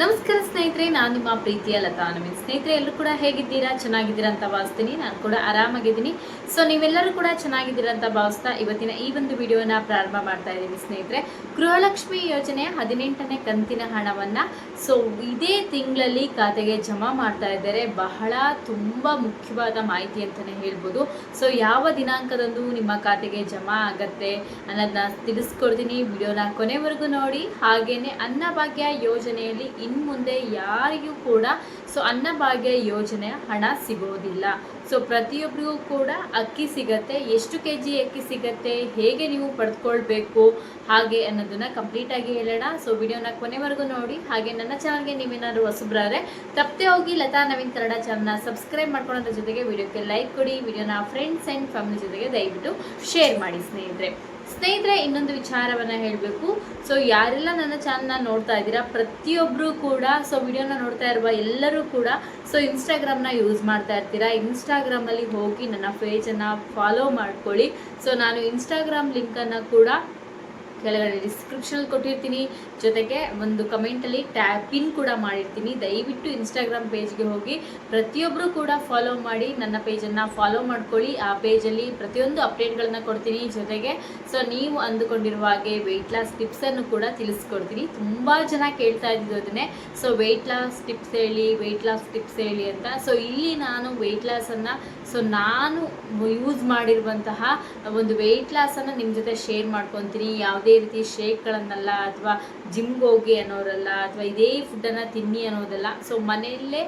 ನಮಸ್ಕಾರ ಸ್ನೇಹಿತರೆ, ನಾನು ನಿಮ್ಮ ಪ್ರೀತಿಯ ಲತಾ ನವೀನ್. ಸ್ನೇಹಿತರೆ, ಎಲ್ಲರೂ ಕೂಡ ಹೇಗಿದ್ದೀರಾ? ಚೆನ್ನಾಗಿದ್ದೀರಾ ಅಂತ ಭಾವಿಸ್ತೀನಿ. ನಾನು ಕೂಡ ಆರಾಮಾಗಿದ್ದೀನಿ. ಸೊ ನೀವೆಲ್ಲರೂ ಕೂಡ ಚೆನ್ನಾಗಿದ್ದೀರಾ ಅಂತ ಭಾವಿಸ್ತಾ ಇವತ್ತಿನ ಈ ಒಂದು ವಿಡಿಯೋನ ಪ್ರಾರಂಭ ಮಾಡ್ತಾ ಇದ್ದೀನಿ ಸ್ನೇಹಿತರೆ. ಗೃಹಲಕ್ಷ್ಮಿ ಯೋಜನೆಯ ಹದಿನೆಂಟನೇ ಕಂತಿನ ಹಣವನ್ನ ಸೊ ಇದೇ ತಿಂಗಳಲ್ಲಿ ಖಾತೆಗೆ ಜಮಾ ಮಾಡ್ತಾ ಇದ್ದಾರೆ. ಬಹಳ ತುಂಬ ಮುಖ್ಯವಾದ ಮಾಹಿತಿ ಅಂತಲೇ ಹೇಳ್ಬೋದು. ಸೊ ಯಾವ ದಿನಾಂಕದಂದು ನಿಮ್ಮ ಖಾತೆಗೆ ಜಮಾ ಆಗತ್ತೆ ಅನ್ನೋದನ್ನ ತಿಳಿಸ್ಕೊಡ್ತೀನಿ. ವಿಡಿಯೋನ ಕೊನೆವರೆಗೂ ನೋಡಿ. ಹಾಗೇನೆ ಅನ್ನಭಾಗ್ಯ ಯೋಜನೆಯಲ್ಲಿ ಇನ್ನು ಮುಂದೆ ಯಾರಿಗೂ ಕೂಡ ಸೊ ಅನ್ನಭಾಗ್ಯ ಯೋಜನೆ ಹಣ ಸಿಗೋದಿಲ್ಲ. ಸೊ ಪ್ರತಿಯೊಬ್ಬರಿಗೂ ಕೂಡ ಅಕ್ಕಿ ಸಿಗತ್ತೆ, ಎಷ್ಟು ಕೆ ಜಿ ಅಕ್ಕಿ ಸಿಗತ್ತೆ, ಹೇಗೆ ನೀವು ಪಡೆದುಕೊಳ್ಬೇಕು ಹಾಗೆ ಅನ್ನೋದನ್ನ ಕಂಪ್ಲೀಟ್ ಆಗಿ ಹೇಳೋಣ. ಸೊ ವಿಡಿಯೋನ ಕೊನೆವರೆಗೂ ನೋಡಿ, ಹಾಗೆ ನನ್ನ ಚಾನಲ್ಗೆ ನೀವೇನಾದ್ರು ಹೊಸಬ್ರಾದ್ರೆ, ತಪ್ಪದೆ ಹೋಗಿ ಲತಾ ನವೀನ್ ಕನ್ನಡ ಚಾನಲ್ನ ಸಬ್ಸ್ಕ್ರೈಬ್ ಮಾಡ್ಕೊಳ್ಳೋದ್ರ ಜೊತೆಗೆ ವಿಡಿಯೋಕ್ಕೆ ಲೈಕ್ ಕೊಡಿ, ವಿಡಿಯೋನ ಫ್ರೆಂಡ್ಸ್ ಆ್ಯಂಡ್ ಫ್ಯಾಮಿಲಿ ಜೊತೆಗೆ ದಯವಿಟ್ಟು ಶೇರ್ ಮಾಡಿ ಸ್ನೇಹಿತರೆ. ಸ್ನೇಹಿತರೆ, ಇನ್ನೊಂದು ವಿಚಾರವನ್ನು ಹೇಳಬೇಕು. ಸೊ ಯಾರೆಲ್ಲ ನನ್ನ ಚಾನಲ್ನ ನೋಡ್ತಾ ಇದ್ದೀರಾ ಪ್ರತಿಯೊಬ್ಬರು ಕೂಡ ಸೊ ವಿಡಿಯೋನ ನೋಡ್ತಾ ಇರುವ ಎಲ್ಲರೂ ಕೂಡ ಸೊ ಇನ್ಸ್ಟಾಗ್ರಾಮ್ನ ಯೂಸ್ ಮಾಡ್ತಾ ಇರ್ತೀರಾ? ಇನ್ಸ್ಟಾಗ್ರಾಮಲ್ಲಿ ಹೋಗಿ ನನ್ನ ಪೇಜನ್ನು ಫಾಲೋ ಮಾಡ್ಕೊಳ್ಳಿ. ಸೊ ನಾನು ಇನ್ಸ್ಟಾಗ್ರಾಮ್ ಲಿಂಕನ್ನು ಕೂಡ ಕೆಳಗಡೆ ಡಿಸ್ಕ್ರಿಪ್ಷನ್ ಕೊಟ್ಟಿರ್ತೀನಿ. ಜೊತೆಗೆ ಒಂದು ಕಮೆಂಟಲ್ಲಿ ಟ್ಯಾಪ್ ಪಿನ್ ಕೂಡ ಮಾಡಿರ್ತೀನಿ. ದಯವಿಟ್ಟು ಇನ್ಸ್ಟಾಗ್ರಾಮ್ ಪೇಜ್ಗೆ ಹೋಗಿ ಪ್ರತಿಯೊಬ್ಬರು ಕೂಡ ಫಾಲೋ ಮಾಡಿ ನನ್ನ ಪೇಜನ್ನು ಫಾಲೋ ಮಾಡ್ಕೊಳ್ಳಿ. ಆ ಪೇಜಲ್ಲಿ ಪ್ರತಿಯೊಂದು ಅಪ್ಡೇಟ್ಗಳನ್ನ ಕೊಡ್ತೀನಿ. ಜೊತೆಗೆ ಸೊ ನೀವು ಅಂದುಕೊಂಡಿರುವ ಹಾಗೆ ವೆಯ್ಟ್ ಲಾಸ್ ಟಿಪ್ಸನ್ನು ಕೂಡ ತಿಳಿಸ್ಕೊಡ್ತೀನಿ. ತುಂಬ ಜನ ಕೇಳ್ತಾ ಇದ್ದಿದ್ದು ಅದನ್ನೇ. ಸೊ ವೆಯ್ಟ್ ಲಾಸ್ ಟಿಪ್ಸ್ ಹೇಳಿ ವೆಯ್ಟ್ ಲಾಸ್ ಟಿಪ್ಸ್ ಹೇಳಿ ಅಂತ. ಸೊ ಇಲ್ಲಿ ನಾನು ವೆಯ್ಟ್ ಲಾಸನ್ನು ಸೊ ನಾನು ಯೂಸ್ ಮಾಡಿರುವಂತಹ ಒಂದು ವೆಯ್ಟ್ ಲಾಸನ್ನು ನಿಮ್ಮ ಜೊತೆ ಶೇರ್ ಮಾಡ್ಕೊತೀನಿ. ಯಾವುದೇ ರೀತಿ ಶೇಕ್ಗಳನ್ನೆಲ್ಲ ಅಥವಾ ಜಿಮ್ಗೆ ಹೋಗಿ ಅನ್ನೋರಲ್ಲ ಅಥವಾ ಇದೇ ಫುಡ್ಡನ್ನು ತಿನ್ನಿ ಅನ್ನೋದಲ್ಲ. ಸೊ ಮನೆಯಲ್ಲೇ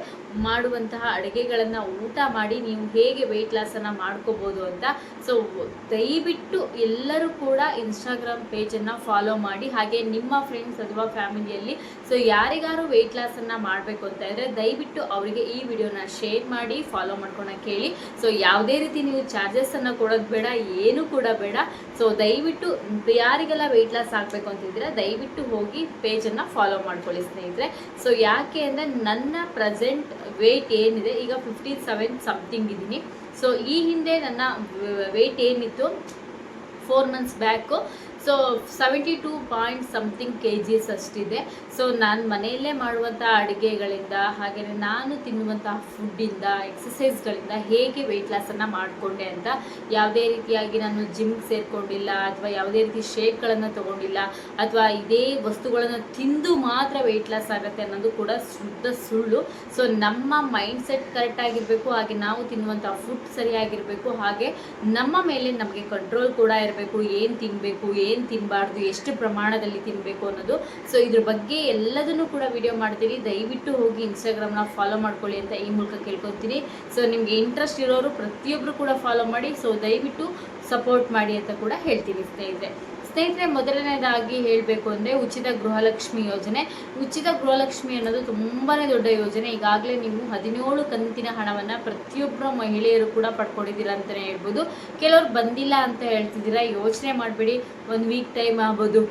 ಮಾಡುವಂತಹ ಅಡುಗೆಗಳನ್ನು ಊಟ ಮಾಡಿ ನೀವು ಹೇಗೆ ವೆಯ್ಟ್ ಲಾಸನ್ನು ಮಾಡ್ಕೋಬೋದು ಅಂತ. ಸೊ ದಯವಿಟ್ಟು ಎಲ್ಲರೂ ಕೂಡ ಇನ್ಸ್ಟಾಗ್ರಾಮ್ ಪೇಜನ್ನು ಫಾಲೋ ಮಾಡಿ. ಹಾಗೆ ನಿಮ್ಮ ಫ್ರೆಂಡ್ಸ್ ಅಥವಾ ಫ್ಯಾಮಿಲಿಯಲ್ಲಿ ಸೊ ಯಾರಿಗಾರು ವೆಯ್ಟ್ ಲಾಸನ್ನು ಮಾಡಬೇಕು ಅಂತ ಇದ್ದರೆ ದಯವಿಟ್ಟು ಅವರಿಗೆ ಈ ವಿಡಿಯೋನ ಶೇರ್ ಮಾಡಿ ಫಾಲೋ ಮಾಡ್ಕೊಳಕ್ಕೆ ಹೇಳಿ. ಸೊ ಯಾವುದೇ ರೀತಿ ನೀವು ಚಾರ್ಜಸನ್ನು ಕೊಡೋದು ಬೇಡ, ಏನು ಕೂಡ ಬೇಡ. ಸೊ ದಯವಿಟ್ಟು ಯಾರಿಗೆಲ್ಲ ವೆಯ್ಟ್ ಲಾಸ್ ಆಗಬೇಕು ಅಂತಿದ್ದೀರ ದಯವಿಟ್ಟು ಹೋಗಿ ಪೇಜನ್ನು ಫಾಲೋ ಮಾಡ್ಕೊಳ್ಳಿ, ಸ್ನೇಹಿತರೆ. ಸೊ ಯಾಕೆ ಅಂದರೆ ನನ್ನ ಪ್ರೆಸೆಂಟ್ ವೆಯ್ಟ್ ಏನಿದೆ, ಈಗ ಫಿಫ್ಟಿ ಸೆವೆನ್ ಸಮಥಿಂಗ್ ಇದ್ದೀನಿ. ಸೊ ಈ ಹಿಂದೆ ನನ್ನ ವೆಯ್ಟ್ ಏನಿತ್ತು? Four months back so seventy two point something K Gs ಅಷ್ಟಿದೆ. So ನಾನು ಮನೆಯಲ್ಲೇ ಮಾಡುವಂಥ ಅಡುಗೆಗಳಿಂದ ಹಾಗೆಯೇ ನಾನು ತಿನ್ನುವಂಥ ಫುಡ್ಡಿಂದ ಎಕ್ಸಸೈಸ್ಗಳಿಂದ ಹೇಗೆ ವೆಯ್ಟ್ ಲಾಸನ್ನು ಮಾಡಿಕೊಂಡೆ ಅಂತ ಯಾವುದೇ ರೀತಿಯಾಗಿ ನಾನು ಜಿಮ್ಗೆ ಸೇರಿಕೊಂಡಿಲ್ಲ, ಅಥವಾ ಯಾವುದೇ ರೀತಿ ಶೇಕ್ಗಳನ್ನು ತೊಗೊಂಡಿಲ್ಲ, ಅಥವಾ ಇದೇ ವಸ್ತುಗಳನ್ನು ತಿಂದು ಮಾತ್ರ ವೆಯ್ಟ್ ಲಾಸ್ ಆಗುತ್ತೆ ಅನ್ನೋದು ಕೂಡ ಶುದ್ಧ ಸುಳ್ಳು. ಸೊ ನಮ್ಮ ಮೈಂಡ್ ಸೆಟ್ ಕರೆಕ್ಟ್ ಆಗಿರಬೇಕು, ಹಾಗೆ ನಾವು ತಿನ್ನುವಂಥ ಫುಡ್ ಸರಿಯಾಗಿರಬೇಕು, ಹಾಗೆ ನಮ್ಮ ಮೇಲೆ ನಮಗೆ ಕಂಟ್ರೋಲ್ ಕೂಡ ಇರಬೇಕು, ಏನು ತಿನ್ನಬೇಕು ಏನು ತಿನ್ನಬಾರ್ದು ಎಷ್ಟು ಪ್ರಮಾಣದಲ್ಲಿ ತಿನ್ನಬೇಕು ಅನ್ನೋದು. ಸೊ ಇದ್ರ ಬಗ್ಗೆ ಎಲ್ಲದನ್ನು ಕೂಡ ವಿಡಿಯೋ ಮಾಡ್ತೀನಿ ದಯವಿಟ್ಟು ಹೋಗಿ ಇನ್ಸ್ಟಾಗ್ರಾಮ್ನ ಫಾಲೋ ಮಾಡ್ಕೊಳ್ಳಿ ಅಂತ ಈ ಮೂಲಕ ಕೇಳ್ಕೊತೀನಿ. ಸೊ ನಿಮಗೆ ಇಂಟ್ರೆಸ್ಟ್ ಇರೋರು ಪ್ರತಿಯೊಬ್ಬರು ಕೂಡ ಫಾಲೋ ಮಾಡಿ. ಸೊ ದಯವಿಟ್ಟು ಸಪೋರ್ಟ್ ಮಾಡಿ ಅಂತ ಕೂಡ ಹೇಳ್ತೀನಿ ಸ್ನೇಹಿತರೆ. ಸ್ನೇಹಿತರೆ, ಮೊದಲನೇದಾಗಿ ಹೇಳಬೇಕು ಅಂದರೆ ಉಚಿತ ಗೃಹಲಕ್ಷ್ಮಿ ಯೋಜನೆ. ಉಚಿತ ಗೃಹಲಕ್ಷ್ಮಿ ಅನ್ನೋದು ತುಂಬಾ ದೊಡ್ಡ ಯೋಜನೆ. ಈಗಾಗಲೇ ನೀವು ಹದಿನೇಳು ಕಂತಿನ ಹಣವನ್ನು ಪ್ರತಿಯೊಬ್ಬರ ಮಹಿಳೆಯರು ಕೂಡ ಪಡ್ಕೊಂಡಿದ್ದೀರ ಅಂತಲೇ ಹೇಳ್ಬೋದು. ಕೆಲವ್ರು ಬಂದಿಲ್ಲ ಅಂತ ಹೇಳ್ತಿದ್ದೀರಾ, ಯೋಚನೆ ಮಾಡಬೇಡಿ. ಒಂದು ವೀಕ್ ಟೈಮ್ ಆಗ್ಬೋದು.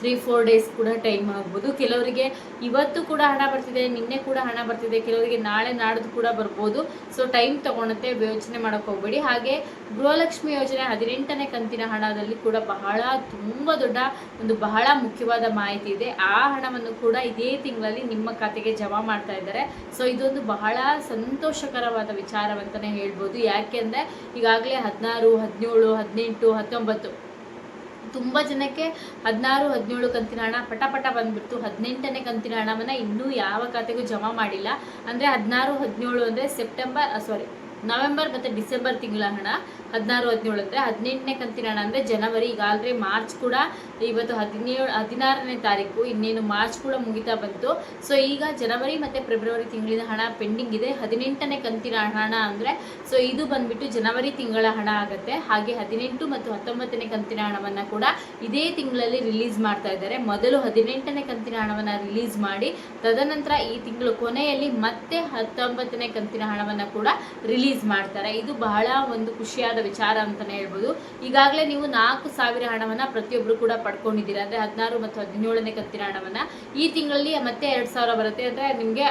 ತ್ರೀ ಫೋರ್ ಡೇಸ್ ಕೂಡ ಟೈಮ್ ಆಗ್ಬೋದು. ಕೆಲವರಿಗೆ ಇವತ್ತು ಕೂಡ ಹಣ ಬರ್ತಿದೆ, ನಿನ್ನೆ ಕೂಡ ಹಣ ಬರ್ತಿದೆ, ಕೆಲವರಿಗೆ ನಾಳೆ ನಾಡ್ದು ಕೂಡ ಬರ್ಬೋದು. ಸೊ ಟೈಮ್ ತೊಗೊಳುತ್ತೆ, ಯೋಚನೆ ಮಾಡೋಕ್ಕೆ ಹೋಗಬೇಡಿ. ಹಾಗೆ ಗೃಹಲಕ್ಷ್ಮಿ ಯೋಜನೆ ಹದಿನೆಂಟನೇ ಕಂತಿನ ಹಣದಲ್ಲಿ ಕೂಡ ಬಹಳ ತುಂಬ ದೊಡ್ಡ ಒಂದು ಬಹಳ ಮುಖ್ಯವಾದ ಮಾಹಿತಿ ಇದೆ. ಆ ಹಣವನ್ನು ಕೂಡ ಇದೇ ತಿಂಗಳಲ್ಲಿ ನಿಮ್ಮ ಖಾತೆಗೆ ಜಮಾ ಮಾಡ್ತಾ ಇದ್ದಾರೆ. ಸೊ ಇದೊಂದು ಬಹಳ ಸಂತೋಷಕರವಾದ ವಿಚಾರವಂತಲೇ ಹೇಳ್ಬೋದು. ಯಾಕೆಂದರೆ ಈಗಾಗಲೇ ಹದಿನಾರು, ಹದಿನೇಳು, ಹದಿನೆಂಟು, ಹತ್ತೊಂಬತ್ತು ತುಂಬ ಜನಕ್ಕೆ ಹದಿನಾರು, ಹದಿನೇಳು ಕಂತಿನ ಹಣ ಪಟ ಪಟ ಬಂದ್ಬಿಡ್ತು. ಹದಿನೆಂಟನೇ ಕಂತಿನ ಹಣವನ್ನು ಇನ್ನೂ ಯಾವ ಖಾತೆಗೂ ಜಮಾ ಮಾಡಿಲ್ಲ. ಅಂದರೆ ಹದಿನಾರು, ಹದಿನೇಳು ಅಂದರೆ ಸೆಪ್ಟೆಂಬರ್ ಸಾರಿ ನವೆಂಬರ್ ಮತ್ತು ಡಿಸೆಂಬರ್ ತಿಂಗಳ ಹಣ, ಹದಿನಾರು, ಹದಿನೇಳು ಅಂದರೆ ಹದಿನೆಂಟನೇ ಕಂತಿನ ಹಣ ಅಂದರೆ ಜನವರಿ ಈಗ ಈಗಾಗಲೇ ಮಾರ್ಚ್ ಕೂಡ ಇವತ್ತು ಹದಿನೇಳು, ಹದಿನಾರನೇ ತಾರೀಕು, ಇನ್ನೇನು ಮಾರ್ಚ್ ಕೂಡ ಮುಗಿತಾ ಬಂತು. ಸೊ ಈಗ ಜನವರಿ ಮತ್ತು ಫೆಬ್ರವರಿ ತಿಂಗಳಿನ ಹಣ ಪೆಂಡಿಂಗ್ ಇದೆ. ಹದಿನೆಂಟನೇ ಕಂತಿನ ಹಣ ಅಂದರೆ ಸೊ ಇದು ಬಂದ್ಬಿಟ್ಟು ಜನವರಿ ತಿಂಗಳ ಹಣ ಆಗುತ್ತೆ. ಹಾಗೆ ಹದಿನೆಂಟು ಮತ್ತು ಹತ್ತೊಂಬತ್ತನೇ ಕಂತಿನ ಹಣವನ್ನು ಕೂಡ ಇದೇ ತಿಂಗಳಲ್ಲಿ ರಿಲೀಸ್ ಮಾಡ್ತಾ ಇದ್ದಾರೆ. ಮೊದಲು ಹದಿನೆಂಟನೇ ಕಂತಿನ ಹಣವನ್ನು ರಿಲೀಸ್ ಮಾಡಿ, ತದನಂತರ ಈ ತಿಂಗಳು ಕೊನೆಯಲ್ಲಿ ಮತ್ತೆ ಹತ್ತೊಂಬತ್ತನೇ ಕಂತಿನ ಹಣವನ್ನು ಕೂಡ ರಿಲೀಸ್ ಮಾಡ್ತಾರೆ. ಇದು ಬಹಳ ಒಂದು ಖುಷಿಯಾದ ವಿಚಾರ ಅಂತಲೇ ಹೇಳ್ಬೋದು. ಈಗಾಗಲೇ ನೀವು ನಾಲ್ಕು ಸಾವಿರ ಹಣವನ್ನು ಪ್ರತಿಯೊಬ್ಬರು ಕೂಡ ಪಡ್ಕೊಂಡಿದ್ದೀರಾ? ಅಂದರೆ ಹದಿನಾರು ಮತ್ತು ಹದಿನೇಳನೇ ಕಂತಿನ ಹಣವನ್ನು. ಈ ತಿಂಗಳಲ್ಲಿ ಮತ್ತೆ ಎರಡು ಸಾವಿರ ಬರುತ್ತೆ ಅಂದರೆ ನಿಮಗೆ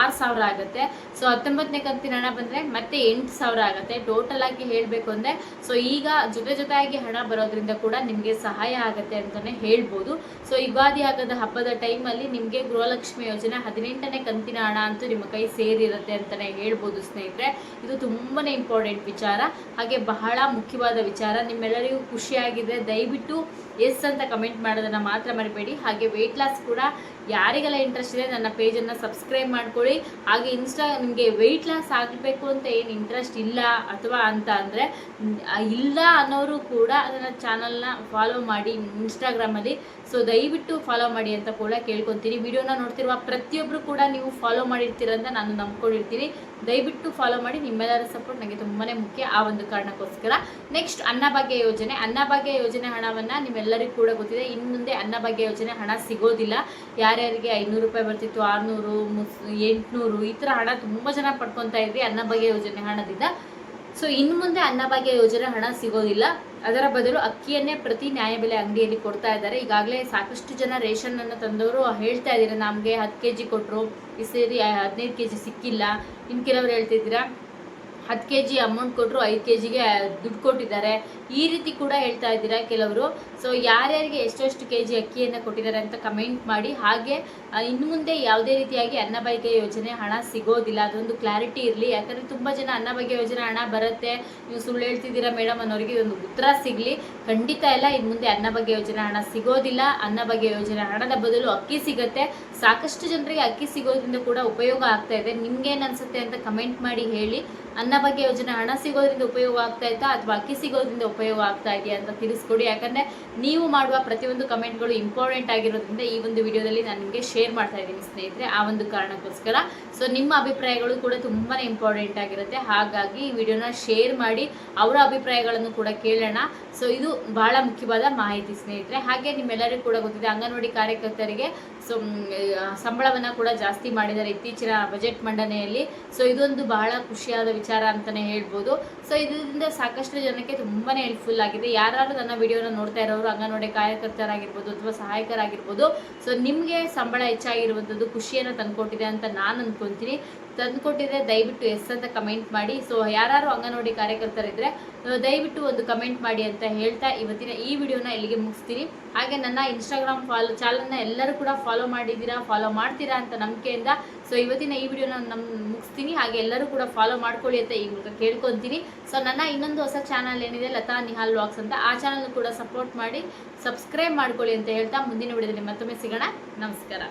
ಆರು ಸಾವಿರ ಆಗುತ್ತೆ. ಸೊ ಹತ್ತೊಂಬತ್ತನೇ ಕಂತಿನ ಹಣ ಬಂದರೆ ಮತ್ತೆ ಎಂಟು ಸಾವಿರ ಆಗುತ್ತೆ. ಟೋಟಲ್ ಆಗಿ ಹೇಳಬೇಕು ಅಂದರೆ ಸೊ ಈಗ ಜೊತೆ ಜೊತೆಯಾಗಿ ಹಣ ಬರೋದ್ರಿಂದ ಕೂಡ ನಿಮಗೆ ಸಹಾಯ ಆಗುತ್ತೆ ಅಂತಲೇ ಹೇಳ್ಬೋದು. ಸೊ ಯುಗಾದಿ ಆಗದ ಹಬ್ಬದ ಟೈಮಲ್ಲಿ ನಿಮಗೆ ಗೃಹಲಕ್ಷ್ಮಿ ಯೋಜನೆ ಹದಿನೆಂಟನೇ ಕಂತಿನ ಹಣ ಅಂತೂ ನಿಮ್ಮ ಕೈ ಸೇರಿರುತ್ತೆ ಅಂತಲೇ ಹೇಳ್ಬೋದು ಸ್ನೇಹಿತರೆ. ಇದು ತುಂಬಾ ಇಂಪಾರ್ಟೆಂಟ್ ವಿಚಾರ, ಹಾಗೆ ಬಹಳ ಮುಖ್ಯವಾದ ವಿಚಾರ. ನಿಮ್ಮೆಲ್ಲರಿಗೂ ಖುಷಿಯಾಗಿದೆ. ದಯವಿಟ್ಟು ಎಸ್ ಅಂತ ಕಮೆಂಟ್ ಮಾಡೋದನ್ನು ಮಾತ್ರ ಮರಿಬೇಡಿ. ಹಾಗೆ ವೆಯ್ಟ್ ಲಾಸ್ ಕೂಡ ಯಾರಿಗೆಲ್ಲ ಇಂಟ್ರೆಸ್ಟ್ ಇದೆ, ನನ್ನ ಪೇಜನ್ನು ಸಬ್ಸ್ಕ್ರೈಬ್ ಮಾಡ್ಕೊಳ್ಳಿ. ಹಾಗೆ ಇನ್ಸ್ಟಾ ನಿಮಗೆ ವೆಯ್ಟ್ ಲಾಸ್ ಆಗಬೇಕು ಅಂತ ಏನು ಇಂಟ್ರೆಸ್ಟ್ ಇಲ್ಲ ಅಥವಾ ಅಂತ ಅಂದರೆ ಇಲ್ಲ ಅನ್ನೋರು ಕೂಡ ನನ್ನ ಚಾನಲ್ನ ಫಾಲೋ ಮಾಡಿ ಇನ್ಸ್ಟಾಗ್ರಾಮಲ್ಲಿ ಸೊ ದಯವಿಟ್ಟು ಫಾಲೋ ಮಾಡಿ ಅಂತ ಕೂಡ ಕೇಳ್ಕೊತೀನಿ. ವಿಡಿಯೋನ ನೋಡ್ತಿರುವ ಪ್ರತಿಯೊಬ್ಬರು ಕೂಡ ನೀವು ಫಾಲೋ ಮಾಡಿರ್ತೀರ ಅಂತ ನಾನು ನಂಬ್ಕೊಂಡಿರ್ತೀನಿ. ದಯವಿಟ್ಟು ಫಾಲೋ ಮಾಡಿ, ನಿಮ್ಮೆಲ್ಲರ ಸಪೋರ್ಟ್ ನನಗೆ ತುಂಬಾ ಮುಖ್ಯ ಆ ಒಂದು ಕಾರಣಕ್ಕೋಸ್ಕರ. ನೆಕ್ಸ್ಟ್ ಅನ್ನಭಾಗ್ಯ ಯೋಜನೆ. ಅನ್ನಭಾಗ್ಯ ಯೋಜನೆ ಹಣವನ್ನು ನಿಮ್ಮೆಲ್ಲರಿಗೂ ಕೂಡ ಗೊತ್ತಿದೆ. ಇನ್ನು ಮುಂದೆ ಅನ್ನಭಾಗ್ಯ ಯೋಜನೆ ಹಣ ಸಿಗೋದಿಲ್ಲ. ಯಾರ್ಯಾರಿಗೆ ಐನೂರು ರೂಪಾಯಿ ಬರ್ತಿತ್ತು, ಆರುನೂರು, ಮುಸ್, ಎಂಟುನೂರು, ಈ ಥರ ಹಣ ತುಂಬ ಜನ ಪಡ್ಕೊತಾ ಇದ್ವಿ ಅನ್ನಭಾಗ್ಯ ಯೋಜನೆ ಹಣದಿಂದ. ಸೊ ಇನ್ನು ಮುಂದೆ ಅನ್ನಭಾಗ್ಯ ಯೋಜನೆ ಹಣ ಸಿಗೋದಿಲ್ಲ. ಅದರ ಬದಲು ಅಕ್ಕಿಯನ್ನೇ ಪ್ರತಿ ನ್ಯಾಯಬೆಲೆ ಅಂಗಡಿಯಲ್ಲಿ ಕೊಡ್ತಾ ಇದ್ದಾರೆ. ಈಗಾಗಲೇ ಸಾಕಷ್ಟು ಜನ ರೇಷನ್ ಅನ್ನು ತಂದವರು ಹೇಳ್ತಾ ಇದ್ದೀರಾ, ನಮಗೆ ಹತ್ತು ಕೆ ಜಿ ಕೊಟ್ಟರು ಈ ಸೇರಿ ಹದಿನೈದು ಕೆ ಜಿ ಸಿಕ್ಕಿಲ್ಲ. ಇನ್ನು ಕೆಲವರು ಹೇಳ್ತಿದ್ದೀರಾ ಹತ್ತು ಕೆ ಜಿ ಅಮೌಂಟ್ ಕೊಟ್ಟರು ಐದು ಕೆ ಜಿಗೆ ದುಡ್ಡು ಕೊಟ್ಟಿದ್ದಾರೆ. ಈ ರೀತಿ ಕೂಡ ಹೇಳ್ತಾ ಇದ್ದೀರಾ ಕೆಲವರು? ಸೊ ಯಾರ್ಯಾರಿಗೆ ಎಷ್ಟೆಷ್ಟು ಕೆ ಜಿ ಅಕ್ಕಿಯನ್ನು ಕೊಟ್ಟಿದ್ದಾರೆ ಅಂತ ಕಮೆಂಟ್ ಮಾಡಿ. ಹಾಗೆ ಇನ್ನು ಮುಂದೆ ಯಾವುದೇ ರೀತಿಯಾಗಿ ಅನ್ನಭಾಗ್ಯ ಯೋಜನೆ ಹಣ ಸಿಗೋದಿಲ್ಲ. ಅದೊಂದು ಕ್ಲಾರಿಟಿ ಇರಲಿ. ಯಾಕಂದರೆ ತುಂಬ ಜನ ಅನ್ನಭಾಗ್ಯ ಯೋಜನೆ ಹಣ ಬರುತ್ತೆ. ನೀವು ಸುಳ್ಳು ಹೇಳ್ತಿದ್ದೀರಾ ಮೇಡಮ್ ಅನ್ನೋರಿಗೆ ಒಂದು ಉತ್ತರ ಸಿಗಲಿ. ಖಂಡಿತ ಇಲ್ಲ ಇನ್ನು ಮುಂದೆ ಅನ್ನಭಾಗ್ಯ ಯೋಜನೆ ಹಣ ಸಿಗೋದಿಲ್ಲ. ಅನ್ನಭಾಗ್ಯ ಯೋಜನೆ ಹಣದ ಬದಲು ಅಕ್ಕಿ ಸಿಗುತ್ತೆ. ಸಾಕಷ್ಟು ಜನರಿಗೆ ಅಕ್ಕಿ ಸಿಗೋದ್ರಿಂದ ಕೂಡ ಉಪಯೋಗ ಆಗ್ತಾ ಇದೆ. ನಿಮ್ಗೇನು ಅನ್ಸುತ್ತೆ ಅಂತ ಕಮೆಂಟ್ ಮಾಡಿ ಹೇಳಿ. ಅನ್ನಭಾಗ್ಯ ಯೋಜನೆ ಹಣ ಸಿಗೋದ್ರಿಂದ ಉಪಯೋಗ ಆಗ್ತಾ ಇತ್ತಾ ಅಥವಾ ಅಕ್ಕಿ ಸಿಗೋದ್ರಿಂದ ಉಪಯೋಗ ಆಗ್ತಾ ಇದೆಯಾ ಅಂತ ತಿಳಿಸ್ಕೊಡಿ. ಯಾಕಂದರೆ ನೀವು ಮಾಡುವ ಪ್ರತಿಯೊಂದು ಕಮೆಂಟ್ಗಳು ಇಂಪಾರ್ಟೆಂಟ್ ಆಗಿರೋದ್ರಿಂದ ಈ ಒಂದು ವಿಡಿಯೋದಲ್ಲಿ ನಾನು ನಿಮಗೆ ಶೇರ್ ಮಾಡ್ತಾ ಇದ್ದೀನಿ ಸ್ನೇಹಿತರೆ, ಆ ಒಂದು ಕಾರಣಕ್ಕೋಸ್ಕರ. ಸೊ ನಿಮ್ಮ ಅಭಿಪ್ರಾಯಗಳು ಕೂಡ ತುಂಬಾ ಇಂಪಾರ್ಟೆಂಟ್ ಆಗಿರುತ್ತೆ. ಹಾಗಾಗಿ ಈ ವಿಡಿಯೋನ ಶೇರ್ ಮಾಡಿ ಅವರ ಅಭಿಪ್ರಾಯಗಳನ್ನು ಕೂಡ ಕೇಳೋಣ. ಸೊ ಇದು ಬಹಳ ಮುಖ್ಯವಾದ ಮಾಹಿತಿ ಸ್ನೇಹಿತರೆ. ಹಾಗೆ ನಿಮ್ಮೆಲ್ಲರಿಗೂ ಕೂಡ ಗೊತ್ತಿದೆ, ಅಂಗನವಾಡಿ ಕಾರ್ಯಕರ್ತರಿಗೆ ಸೊ ಸಂಬಳವನ್ನು ಕೂಡ ಜಾಸ್ತಿ ಮಾಡಿದ್ದಾರೆ ಇತ್ತೀಚಿನ ಬಜೆಟ್ ಮಂಡನೆಯಲ್ಲಿ. ಸೊ ಇದೊಂದು ಬಹಳ ಖುಷಿಯಾದ ವಿಚಾರ ಅಂತಲೇ ಹೇಳ್ಬೋದು. ಸೊ ಇದರಿಂದ ಸಾಕಷ್ಟು ಜನಕ್ಕೆ ತುಂಬಾ ಹೆಲ್ಪ್ಫುಲ್ ಆಗಿದೆ. ಯಾರು ನನ್ನ ವಿಡಿಯೋನ ನೋಡ್ತಾ ಇರೋರು, ಅಂಗನವಾಡಿ ಕಾರ್ಯಕರ್ತರಾಗಿರ್ಬೋದು ಅಥವಾ ಸಹಾಯಕರಾಗಿರ್ಬೋದು ಸೊ ನಿಮಗೆ ಸಂಬಳ ಹೆಚ್ಚಾಗಿರುವಂಥದ್ದು ಖುಷಿಯನ್ನು ತಂದುಕೊಟ್ಟಿದೆ ಅಂತ ನಾನು ಅಂದ್ಕೊತೀನಿ ತಂದುಕೊಟ್ಟಿದ್ರೆ ದಯವಿಟ್ಟು ಎಸ್ ಅಂತ ಕಮೆಂಟ್ ಮಾಡಿ. ಸೊ ಯಾರು ಅಂಗನವಾಡಿ ಕಾರ್ಯಕರ್ತರಿದ್ದರೆ ದಯವಿಟ್ಟು ಒಂದು ಕಮೆಂಟ್ ಮಾಡಿ ಅಂತ ಹೇಳ್ತಾ ಇವತ್ತಿನ ಈ ವಿಡಿಯೋನ ಇಲ್ಲಿಗೆ ಮುಗಿಸ್ತೀನಿ. ಹಾಗೆ ನನ್ನ ಇನ್ಸ್ಟಾಗ್ರಾಮ್ ಫಾಲೋ ಚಾನಲ್ನ ಎಲ್ಲರೂ ಕೂಡ ಫಾಲೋ ಮಾಡಿದ್ದೀರಾ ಫಾಲೋ ಮಾಡ್ತೀರಾ ಅಂತ ನಂಬಿಕೆಯಿಂದ ಸೊ ಇವತ್ತಿನ ಈ ವಿಡಿಯೋನ ನಮ್ಮ ಮುಗಿಸ್ತೀನಿ. ಹಾಗೆ ಎಲ್ಲರೂ ಕೂಡ ಫಾಲೋ ಮಾಡ್ಕೊಳ್ಳಿ ಅಂತ ಈ ಮೂಲಕ ಕೇಳ್ಕೊತೀನಿ. ಸೊ ನನ್ನ ಇನ್ನೊಂದು ಹೊಸ ಚಾನಲ್ ಏನಿದೆ, ಲತಾ ನಿಹಾಲ್ ವ್ಲಾಗ್ಸ್ ಅಂತ, ಆ ಚಾನಲ್ ಕೂಡ ಸಪೋರ್ಟ್ ಮಾಡಿ ಸಬ್ಸ್ಕ್ರೈಬ್ ಮಾಡ್ಕೊಳ್ಳಿ ಅಂತ ಹೇಳ್ತಾ ಮುಂದಿನ ವಿಡಿಯೋದಲ್ಲಿ ಮತ್ತೊಮ್ಮೆ ಸಿಗೋಣ. ನಮಸ್ಕಾರ.